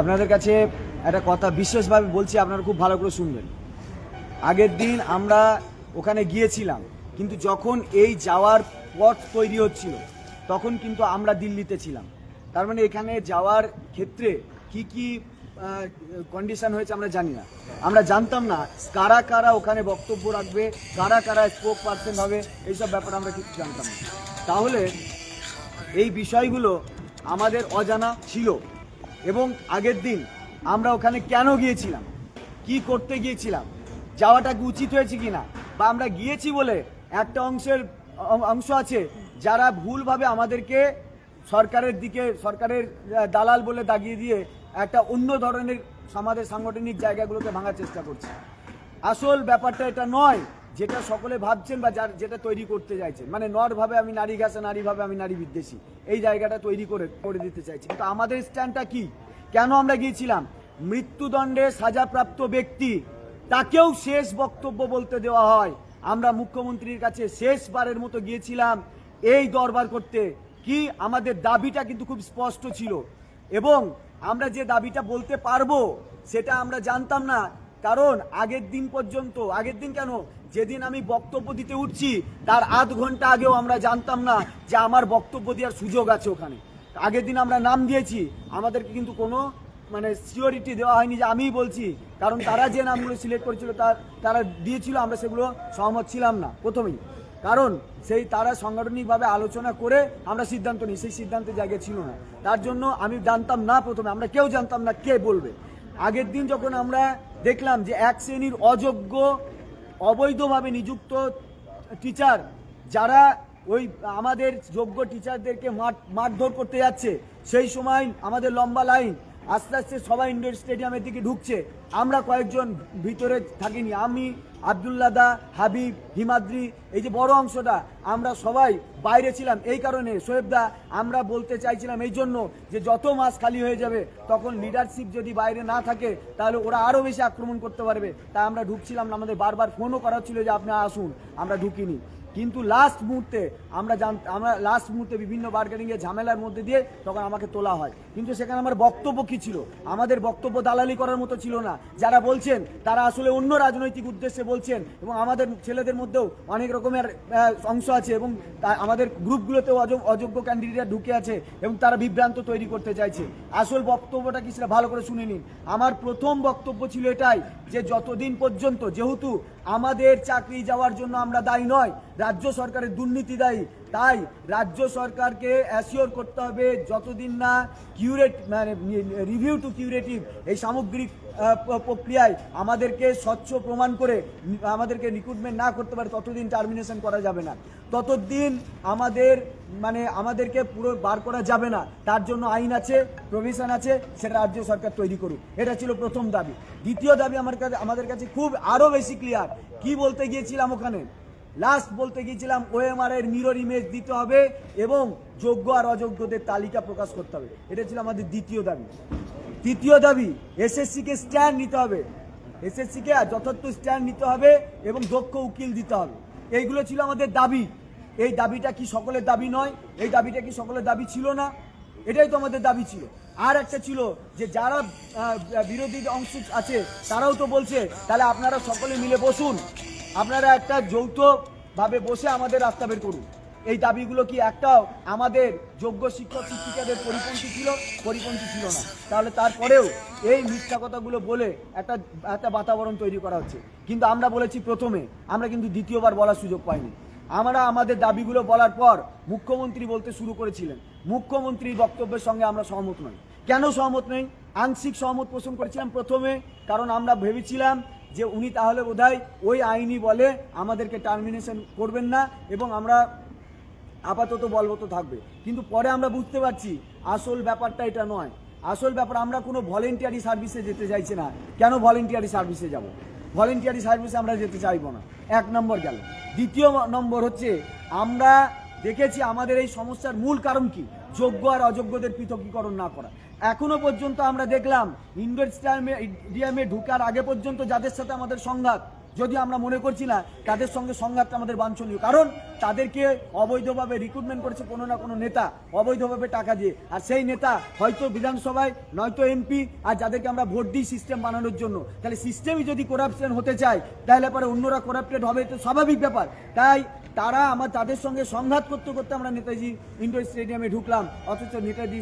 আপনাদের কাছে একটা কথা বিশেষভাবে বলছি, আপনারা খুব ভালো করে শুনবেন। আগের দিন আমরা ওখানে গিয়েছিলাম, কিন্তু যখন এই যাওয়ার পথ তৈরি হচ্ছিল, তখন কিন্তু আমরা দিল্লিতে ছিলাম। তার মানে এখানে যাওয়ার ক্ষেত্রে কি কি কন্ডিশন হয়েছে আমরা জানি না। আমরা জানতাম না কারা কারা ওখানে বক্তব্য রাখবে, কারা কারা স্পোক পার্সন হবে, এইসব ব্যাপারে আমরা কিছু জানতাম না। তাহলে এই বিষয়গুলো আমাদের অজানা ছিল। এবং আগের দিন আমরা ওখানে কেন গিয়েছিলাম? কি করতে গিয়েছিলাম? যাওয়াটা কি উচিত হয়েছে কিনা? বা আমরা গিয়েছি বলে একটা অংশের অংশ আছে যারা ভুলভাবে আমাদেরকে সরকারের দিকে, সরকারের দালাল বলে দাগিয়ে দিয়ে একটা অন্য ধরনের আমাদের সাংগঠনিক জায়গাগুলোকে ভাঙার চেষ্টা করছে। আসল ব্যাপারটা এটা নয় যেটা সকলে ভাবছেন বা যার যেটা তৈরি করতে চাইছেন। মানে নরভাবে আমি নারী ঘাসে নারীভাবে আমি নারী বিদ্বেষী। এই জায়গাটা তৈরি করে করে দিতে চাইছি কিন্তু আমাদের স্ট্যান্ডটা কি? কেন আমরা গিয়েছিলাম? মৃত্যুদণ্ডে সাজাপ্রাপ্ত ব্যক্তি, তাকেও শেষ বক্তব্য বলতে দেওয়া হয়। আমরা মুখ্যমন্ত্রীর কাছে শেষবারের মতো গিয়েছিলাম এই দরবার করতে। কি? আমাদের দাবিটা কিন্তু খুব স্পষ্ট ছিল। এবং আমরা যে দাবিটা বলতে পারব, সেটা আমরা জানতাম না। কারণ আগের দিন পর্যন্ত, আগের দিন কেন? যেদিন আমি বক্তব্য দিতে উঠছি, তার আধ ঘণ্টা আগেও আমরা জানতাম না যে আমার বক্তব্য দেওয়ার সুযোগ আছে ওখানে। আগের দিন আমরা নাম দিয়েছি, আমাদেরকে কিন্তু কোনো মানে সিওরিটি দেওয়া হয়নি যে আমিই বলছি। কারণ তারা যে নামগুলো সিলেক্ট করেছিল, তার, তারা দিয়েছিল, আমরা সেগুলো সহমত ছিলাম না, প্রথমেই। কারণ সেই, তারা সাংগঠনিকভাবে আলোচনা করে আমরা সিদ্ধান্ত নিই, সেই সিদ্ধান্তের জায়গায় ছিল না। তার জন্য আমি জানতাম না প্রথমে, আমরা কেউ জানতাম না কে বলবে। আগের দিন যখন আমরা দেখলাম যে এক শ্রেণির অযোগ্য অবৈধভাবে নিযুক্ত টিচার যারা ওই আমাদের যোগ্য টিচারদেরকে মারধর করতে যাচ্ছে, সেই সময় আমাদের লম্বা লাইন আস্তে আস্তে সবাই ইন্ডোর স্টেডিয়ামের দিকে ঢুকছে। আমরা কয়েকজন ভিতরে থাকিনি। আমি, আবদুল্লাহ দা, হাবিব, হিমাদ্রি, এই যে বড় অংশটা, আমরা সবাই বাইরে ছিলাম। এই কারণে, সোহেব দা, আমরা বলতে চাইছিলাম এই জন্য যে যত মাস খালি হয়ে যাবে, তখন লিডারশিপ যদি বাইরে না থাকে, তাহলে ওরা আরও বেশি আক্রমণ করতে পারবে। তা আমরা ঢুকছিলাম না। আমাদের বারবার ফোনও করা ছিল যে আপনি আসুন। আমরা ঢুকিনি। কিন্তু লাস্ট মুহূর্তে আমরা জান, আমরা লাস্ট মুহূর্তে বিভিন্ন বার্গেনিংয়ে ঝামেলার মধ্যে দিয়ে তখন আমাকে তোলা হয়। কিন্তু সেখানে আমার বক্তব্য কী ছিল? আমাদের বক্তব্য দালালি করার মতো ছিল না। যারা বলছেন, তারা আসলে অন্য রাজনৈতিক উদ্দেশ্যে বলছেন এবং আমাদের ছেলেদের মধ্যেও অনেক রকমের অংশ আছে এবং আমাদের গ্রুপগুলোতেও অযোগ্য ক্যান্ডিডেট ঢুকে আছে এবং তারা বিভ্রান্ত তৈরি করতে চাইছে। আসল বক্তব্যটা কি সেটা ভালো করে শুনে নিন। আমার প্রথম বক্তব্য ছিল এটাই যে যতদিন পর্যন্ত, যেহেতু আমাদের চাকরি যাওয়ার জন্য আমরা দায়ী নয়, রাজ্য সরকারের দুর্নীতি দায়ী। তাই রাজ্য সরকারকে অ্যাসিওর করতে হবে যতদিন না কিউরেট মানে রিভিউ টু কিউরেটিভ এই সামগ্রিক প্রক্রিয়ায় আমাদেরকে স্বচ্ছ প্রমাণ করে, আমাদেরকে রিক্রুটমেন্ট না করতে পারে, ততদিন টার্মিনেশন করা যাবে না। ততদিন আমাদের মানে আমাদেরকে পুরো বার করা যাবে না। তার জন্য আইন আছে প্রভিশন আছে, সেটা রাজ্য সরকার তৈরি করুক। এটা ছিল প্রথম দাবি। দ্বিতীয় দাবি আমার কাছে আমাদের কাছে খুব আরও বেশি ক্লিয়ার কি বলতে গিয়েছিলাম ওখানে? লাস্ট বলতে গিয়েছিলাম ওএমআর এর মিরর ইমেজ দিতে হবে এবং যোগ্য আর অযোগ্যদের তালিকা প্রকাশ করতে হবে। এটা ছিল আমাদের দ্বিতীয় দাবি। তৃতীয় দাবি এসএসসি কে স্ট্যান্ড নিতে হবে। এসএসসি কে যথার্থ স্ট্যান্ড নিতে হবে এবং দক্ষ উকিল দিতে হবে। এইগুলো ছিল আমাদের দাবি। এই দাবিটা কি সকলের দাবি নয়? এই দাবিটা কি সকলের দাবি ছিল না? এটাই তো আমাদের দাবি ছিল। আর একটা ছিল যে যারা বিরোধী অংশ আছে, তারাও তো বলছে, তাহলে আপনারা সকলে মিলে বসুন। আপনারা একটা যৌথভাবে বসে আমাদের রাস্তা বের করুন। এই দাবিগুলো কি একটাও আমাদের যোগ্য শিক্ষক, শিক্ষিকাদের পরিপন্থী ছিল? পরিপন্থী ছিল না। তাহলে তারপরেও এই মিথ্যা কথাগুলো বলে একটা একটা বাতাবরণ তৈরি করা হচ্ছে। কিন্তু আমরা বলেছি প্রথমে, আমরা কিন্তু দ্বিতীয়বার বলার সুযোগ পাইনি। আমরা আমাদের দাবিগুলো বলার পর মুখ্যমন্ত্রী বলতে শুরু করেছিলেন। মুখ্যমন্ত্রীর বক্তব্যের সঙ্গে আমরা সহমত নই। কেন সহমত নই? আংশিক সহমত পোষণ করেছিলাম প্রথমে, কারণ আমরা ভেবেছিলাম যে উনি তাহলে বোধহয় ওই আইনি বলে আমাদেরকে টার্মিনেশন করবেন না এবং আমরা আপাতত বলবত থাকবে। কিন্তু পরে আমরা বুঝতে পারছি, আসল ব্যাপারটা এটা নয়। আসল ব্যাপার, আমরা কোনো ভলেন্টিয়ারি সার্ভিসে যেতে চাইছি না। কেন ভলেন্টিয়ারি সার্ভিসে যাব? ভলেন্টিয়ারি সার্ভিসে আমরা যেতে চাইব না। এক নম্বর গেল। দ্বিতীয় নম্বর হচ্ছে, আমরা দেখেছি আমাদের এই সমস্যার মূল কারণ কি? যোগ্য আর অযোগ্যদের পৃথকীকরণ না করা। এখনও পর্যন্ত আমরা দেখলাম, ইন্ডোর স্টেডিয়ামে ঢুকার আগে পর্যন্ত যাদের সাথে আমাদের সংঘাত যদি আমরা মনে করছি না, তাদের সঙ্গে সংঘাতটা আমাদের বাঞ্ছনীয়। কারণ তাদেরকে অবৈধভাবে রিক্রুটমেন্ট করেছে কোনো না কোনো নেতা, অবৈধভাবে টাকা দিয়ে। আর সেই নেতা হয়তো বিধানসভায়, নয়তো এমপি আর যাদেরকে আমরা ভোট দিই সিস্টেম বানানোর জন্য। তাহলে সিস্টেমই যদি করাপশন হতে চায়, তাহলে পরে অন্যরা করাপ্টেড হবে তো স্বাভাবিক ব্যাপার। তাই তারা আমার, তাদের সঙ্গে সংঘাত করতে করতে আমরা নেতাজি ইন্ডোর স্টেডিয়ামে ঢুকলাম। অথচ নেতাজি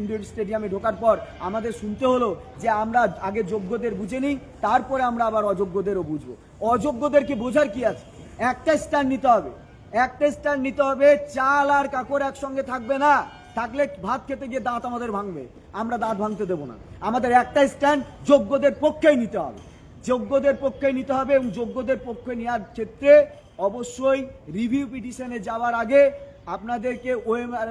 ইন্ডোর স্টেডিয়ামে ঢোকার পর আমাদের শুনতে হলো যে আমরা আগে যোগ্যদের বুঝে নিই তারপরে আমরা আবার অযোগ্যদেরও বুঝব। অযোগ্যদেরকে বোঝার কি আছে? একটা স্ট্যান্ড নিতে হবে। একটা স্ট্যান্ড নিতে হবে, চাল আর কাকর একসঙ্গে থাকবে না। থাকলে ভাত খেতে গিয়ে দাঁত আমাদের ভাঙবে। আমরা দাঁত ভাঙতে দেবো না। আমাদের একটা স্ট্যান্ড যোগ্যদের পক্ষেই নিতে হবে। যোগ্যদের পক্ষে নিতে হবে এবং যোগ্যদের পক্ষে নেওয়ার ক্ষেত্রে অবশ্যই রিভিউ পিটিশনে যাওয়ার আগে আপনাদেরকে ওএমআর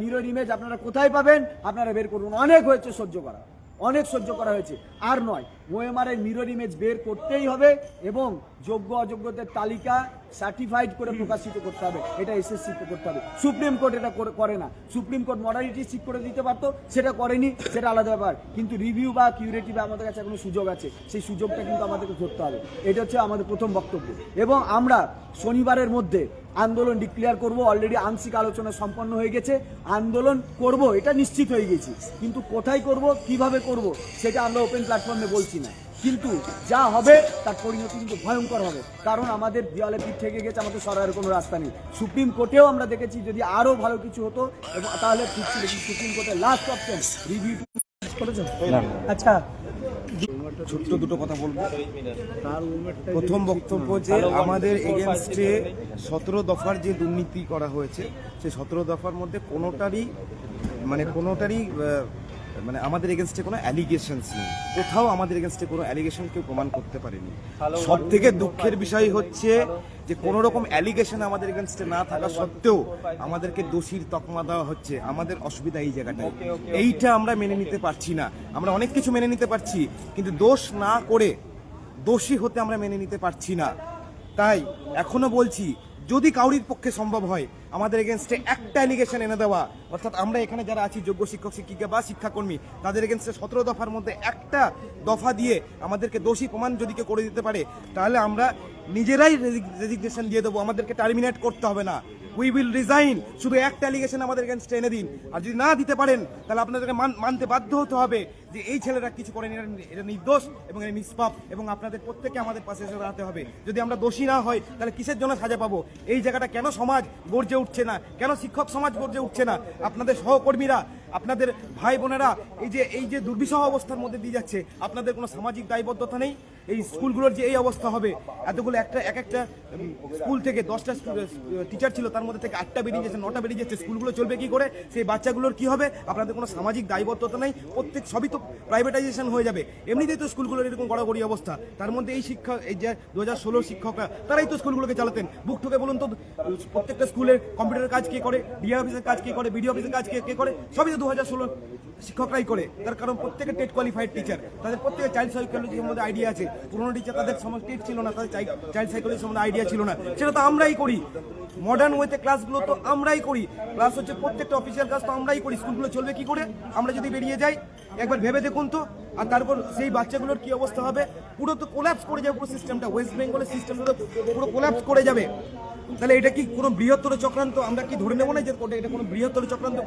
মিরর ইমেজ আপনারা কোথায় পাবেন? আপনারা বের করুন। অনেক হয়েছে সহ্য করা। অনেক সহ্য করা হয়েছে। আর নয় ওএমআর এর মিরর ইমেজ বের করতেই হবে এবং যোগ্য অযোগ্যদের তালিকা সার্টিফাইড করে প্রকাশিত করতে হবে। এটা এসএসসি করতে হবে। সুপ্রিম কোর্ট এটা করে- না। সুপ্রিম কোর্ট মডালিটি ঠিক করে দিতে পারতো, সেটা করেনি, সেটা আলাদা ব্যাপার। কিন্তু রিভিউ বা কিউরেটিভ আমাদের কাছে এখনও সুযোগ আছে। সেই সুযোগটা কিন্তু আমাদেরকে ধরতে হবে। এটা হচ্ছে আমাদের প্রথম বক্তব্য। এবং আমরা শনিবারের মধ্যে আন্দোলন ডিক্লেয়ার করব। অলরেডি আংশিক আলোচনা সম্পন্ন হয়ে গেছে। আন্দোলন করব, এটা নিশ্চিত হয়ে গেছি। কিন্তু কোথায় করব, কীভাবে করব, সেটা আমরা ওপেন প্ল্যাটফর্মে বলছি না কিন্তু যা হবে তার পরিণতি কিন্তু ভয়ঙ্কর হবে। কারণ আমাদের দেওয়ালে পিঠ থেকে গেছে আমাদের সরার কোনো রাস্তা নেই। সুপ্রিম কোর্টেও আমরা দেখেছি যদি আরও ভালো কিছু হতো এবং তাহলে ঠিক ছিল। সুপ্রিম কোর্টের লাস্ট অপশন রিভিউ করেছেন? আচ্ছা। ছোট্ট দুটো কথা বলব। প্রথম বক্তব্য যে আমাদের এগেনস্টে সতেরো দফার যে দুর্নীতি করা হয়েছে সেই সতেরো দফার মধ্যে কোনোটারই মানে কোনোটারই মানে আমাদের এগেনস্টে কোনো অ্যালিগেশনস নেই। কোথাও আমাদের এগেনস্টে কোনো অ্যালিগেশন কেউ প্রমাণ করতে পারেনি। সব থেকে দুঃখের বিষয় হচ্ছে যে কোনো রকম অ্যালিগেশন আমাদের এগেনস্টে না থাকা সত্ত্বেও আমাদেরকে দোষীর তকমা দেওয়া হচ্ছে। আমাদের অসুবিধা এই জায়গাটায়। এইটা আমরা মেনে নিতে পারছি না। আমরা অনেক কিছু মেনে নিতে পারছি কিন্তু দোষ না করে দোষী হতে আমরা মেনে নিতে পারছি না। তাই এখনও বলছি যদি কাউরির পক্ষে সম্ভব হয়, আমাদের এগেনস্টে একটা অ্যালিগেশন এনে দেওয়া, অর্থাৎ আমরা এখানে যারা আছি, যোগ্য শিক্ষক, শিক্ষিকা বা শিক্ষাকর্মী, তাদের এগেনস্টে সতেরো দফার মধ্যে একটা দফা দিয়ে আমাদেরকে দোষী প্রমাণ যদি কেউ করে দিতে পারে, তাহলে আমরা নিজেরাই রেজিগনেশন দিয়ে দেবো, আমাদেরকে টার্মিনেট করতে হবে না। উই উইল রিজাইন শুধু একটা অ্যালিগেশন আমাদের এগেনস্টে এনে দিন। আর যদি না দিতে পারেন, তাহলে আপনাদেরকে মান- মানতে বাধ্য হতে হবে যে এই ছেলেরা কিছু করেনি এটা নির্দোষ এবং এটা নিষ্পাপ এবং আপনাদের প্রত্যেকে আমাদের পাশে এসে দাঁড়াতে হবে। যদি আমরা দোষী না হয় তাহলে কিসের জন্য সাজা পাবো? এই জায়গাটা কেন সমাজ গর্জে উঠছে না? কেন শিক্ষক সমাজ গর্জে উঠছে না? আপনাদের সহকর্মীরা, আপনাদের ভাই বোনেরা এই যে এই যে দুর্বিষহ অবস্থার মধ্যে দিয়ে যাচ্ছে, আপনাদের কোনো সামাজিক দায়বদ্ধতা নেই? এই স্কুলগুলোর যে এই অবস্থা হবে, এতগুলো একটা, এক একটা স্কুল থেকে দশটা টিচার ছিল, তার মধ্যে থেকে আটটা বেরিয়ে যাচ্ছে নটা বেরিয়ে যাচ্ছে স্কুলগুলো চলবে কি করে? সেই বাচ্চাগুলোর কি হবে? আপনাদের কোনো সামাজিক দায়বদ্ধতা নেই? প্রত্যেক সবই তো প্রাইভেটাইজেশন হয়ে যাবে। এমনিতেই তো স্কুলগুলোর এরকম গড়াগড়ি অবস্থা। তার মধ্যে এই শিক্ষা, এই যে দু হাজার ষোলোর শিক্ষকরা, তারাই তো স্কুলগুলোকে চালাতেন। বুক ঠুকে বলুন তো, প্রত্যেকটা স্কুলের কম্পিউটারের কাজ কে করে ডিআই অফিসের কাজ কে করে বিডিও অফিসের কাজ কে কে করে? সবই তো দু হাজার ষোলো শিক্ষকরাই করে। তার কারণ প্রত্যেকে টেট কোয়ালিফাইড টিচার তাদের প্রত্যেকে চাইল্ড সাইকোলজি সম্বন্ধে আইডিয়া আছে। পুরোনো টিচার তাদের সময় টেট ছিল না, তাদের চাইল্ড সাইকোলজি সম্বন্ধে আইডিয়া ছিল না। সেটা তো আমরাই করি। মডার্ন ওয়েতে ক্লাসগুলো তো আমরাই করি। ক্লাস হচ্ছে প্রত্যেকটা অফিসিয়াল ক্লাস তো আমরাই করি। স্কুলগুলো চলবে কি করে? আমরা যদি বেরিয়ে যাই, একবার ভেবে দেখুন তো। আর তারপর সেই বাচ্চাগুলোর কি অবস্থা হবে? পুরো তো কোল্যাপস করে যাবে পুরো সিস্টেমটা ওয়েস্ট বেঙ্গলের সিস্টেমটা পুরো কোল্যাপস করে যাবে। তাহলে এটা কি কোনো বৃহত্তর চক্রান্ত? আমরা কি ধরে নেব না যে এটা কোনো বৃহত্তর চক্রান্ত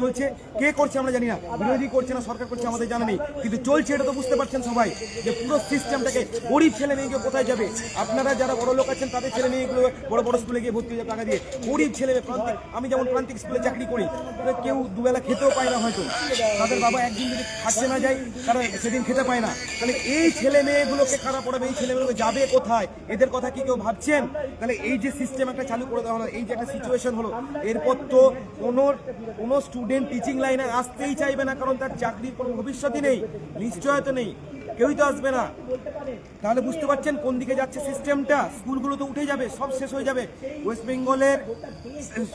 চলছে? কে করছে আমরা জানি না। বিরোধী করছে না, সরকার করছে, আমাদের জানা নেই। কিন্তু চলছে, এটা তো বুঝতে পারছেন সবাই, যে পুরো সিস্টেমটাকে গরিব ছেলে মেয়েকে কোথায় যাবে? আপনারা যারা বড় লোক আছেন, তাদের ছেলে মেয়েগুলো বড় বড় স্কুলে গিয়ে ভর্তি হয়ে টাকা দিয়ে গরিব ছেলে মেয়ে, প্রান্তিক আমি যেমন প্রান্তিক স্কুলে চাকরি করি কেউ দুবেলা খেতেও পায় না হয়তো। তাদের বাবা একদিন যদি খাচ্ছে না যায়, তারা সেদিন খেতে পায় না। তাহলে এই ছেলে মেয়েগুলোকে খারাপ পড়াবে এই ছেলে মেয়েগুলো যাবে কোথায়? এদের কথা কি কেউ ভাবছেন? তাহলে এই যে সিস্টেম একটা চালু করে দেওয়া হলো, এই যে একটা সিচুয়েশন হলো, এরপর তো কোনো কোনো স্টুডেন্ট টিচিং লাইনে আসতেই চাইবে না, কারণ তার চাকরির কোনো ভবিষ্যৎই নেই, নিশ্চয়তা নেই। কেউই তো আসবে না। তাহলে বুঝতে পারছেন কোন দিকে যাচ্ছে সিস্টেমটা স্কুলগুলো তো উঠে যাবে, সব শেষ হয়ে যাবে। ওয়েস্ট বেঙ্গলের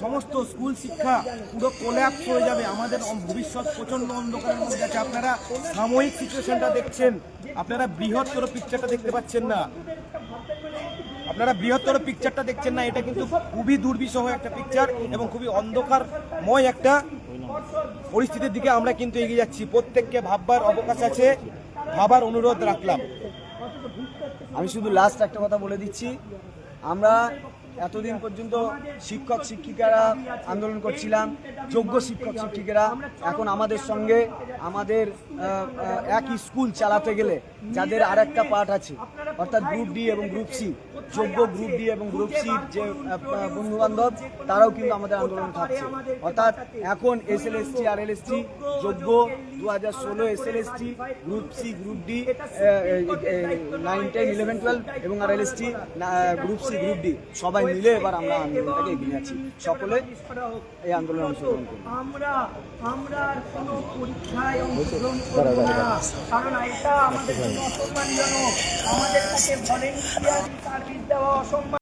সমস্ত স্কুল শিক্ষা পুরো কোল্যাপস হয়ে যাবে। আমাদের ভবিষ্যৎ প্রচণ্ড অন্ধকারের মধ্যে আছে। আপনারা সাময়িক সিচুয়েশনটা দেখছেন। আপনারা বৃহত্তর পিকচারটা দেখতে পাচ্ছেন না। আপনারা বৃহত্তর পিকচারটা দেখছেন না। এটা কিন্তু খুবই দুর্বিষহ একটা পিকচার এবং খুবই অন্ধকারময় একটা পরিস্থিতির দিকে আমরা কিন্তু এগিয়ে যাচ্ছি। প্রত্যেককে ভাববার অবকাশ আছে। ভাবার অনুরোধ রাখলাম। আমি শুধু লাস্ট একটা কথা বলে দিচ্ছি। আমরা এতদিন পর্যন্ত শিক্ষক, শিক্ষিকারা আন্দোলন করছিলাম, যোগ্য শিক্ষক, শিক্ষিকারা। এখন আমাদের সঙ্গে আমাদের একই স্কুল চালাতে গেলে যাদের আর একটা পার্ট আছে, অর্থাৎ গ্রুপ ডি এবং গ্রুপ সি যোগ্য গ্রুপ ডি এবং গ্রুপ সির যে বন্ধু বান্ধব তারাও কিন্তু আমাদের আন্দোলন থাকছে। অর্থাৎ এখন S L S T R L S T যোগ্য দু হাজার ষোলো S L S T group C group D nine ten eleven twelve এবং R L S T group C group D সবাই মিলে এবার আমরা আন্দোলনটাকে এগিয়ে আছি সকলে এই আন্দোলনে অংশগ্রহণ করি আমরা আমরা কোনো পরীক্ষায় অংশগ্রহণ করব না। কারণ এটা আমাদের জন্য অসম্মানজনক। আমাদের কাছে ভলেন্টিয়ার সার্ভিস দেওয়া অসম্মান